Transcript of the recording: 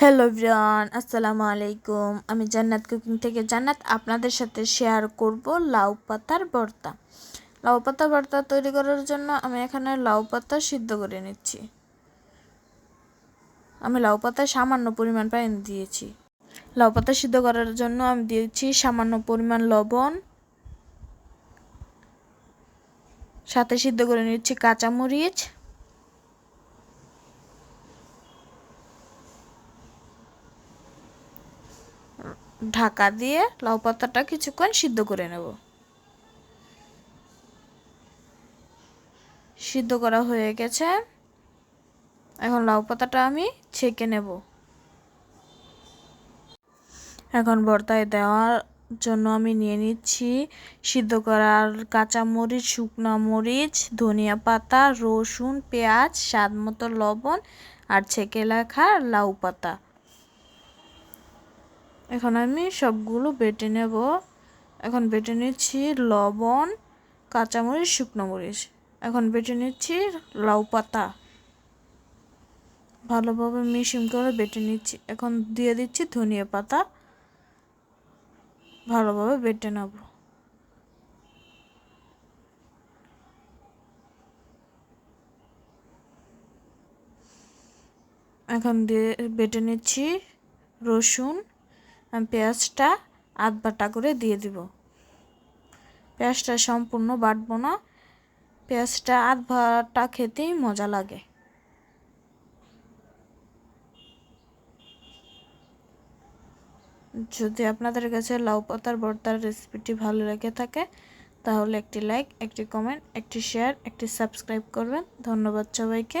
Hello everyone, আসসালামু আলাইকুম। আমি জান্নাত কুকিং থেকে জান্নাত আপনাদের সাথে শেয়ার করব লাউ পাতার ভর্তা। লাউ পাতা ভর্তা তৈরি করার জন্য আমি এখানে লাউ পাতা সিদ্ধ করে নিচ্ছি। আমি লাউ পাতা সামান্য পরিমাণ পানি দিয়েছি। লাউ পাতা সিদ্ধ করার জন্য আমি দিয়েছি সামান্য পরিমাণ লবণ। সাথে সিদ্ধ করে নিচ্ছি কাঁচামরিচ। ঢাকা দিয়ে লাউ পাতাটা কিছুক্ষণ সিদ্ধ করে নেব। সিদ্ধ করা হয়ে গেছে। এখন লাউ পাতাটা আমি ছেঁকে নেব। এখন ভর্তায় দেওয়ার জন্য আমি নিয়ে নিচ্ছি সিদ্ধ করার কাঁচা মরিচ শুকনো মরিচ, ধনিয়া পাতা, রসুন, পেঁয়াজ, স্বাদ মতো লবণ আর ছেঁকে রাখা লাউ পাতা। এখন আমি সবগুলো বেটে নেব। এখন বেটে নিচ্ছি লবণ, কাঁচামরিচ, শুকনো মরিচ। এখন বেটে নিচ্ছি লাউ পাতা। ভালোভাবে মিশিং করে বেটে নিচ্ছি। এখন দিয়ে দিচ্ছি ধনিয়া পাতা। ভালোভাবে বেটে নেব। এখন দিয়ে বেটে নিচ্ছি রসুন। পেঁয়াজটা আধ বাটা করে দিয়ে দিব। পেঁয়াজটা সম্পূর্ণ বাটবো না। পেঁয়াজটা আধ বাটা খেতেই মজা লাগে। যদি আপনাদের কাছে লাউ পাতার ভর্তার রেসিপিটি ভালো লেগে থাকে, তাহলে একটি লাইক, একটি কমেন্ট, একটি শেয়ার, একটি সাবস্ক্রাইব করবেন। ধন্যবাদ সবাইকে।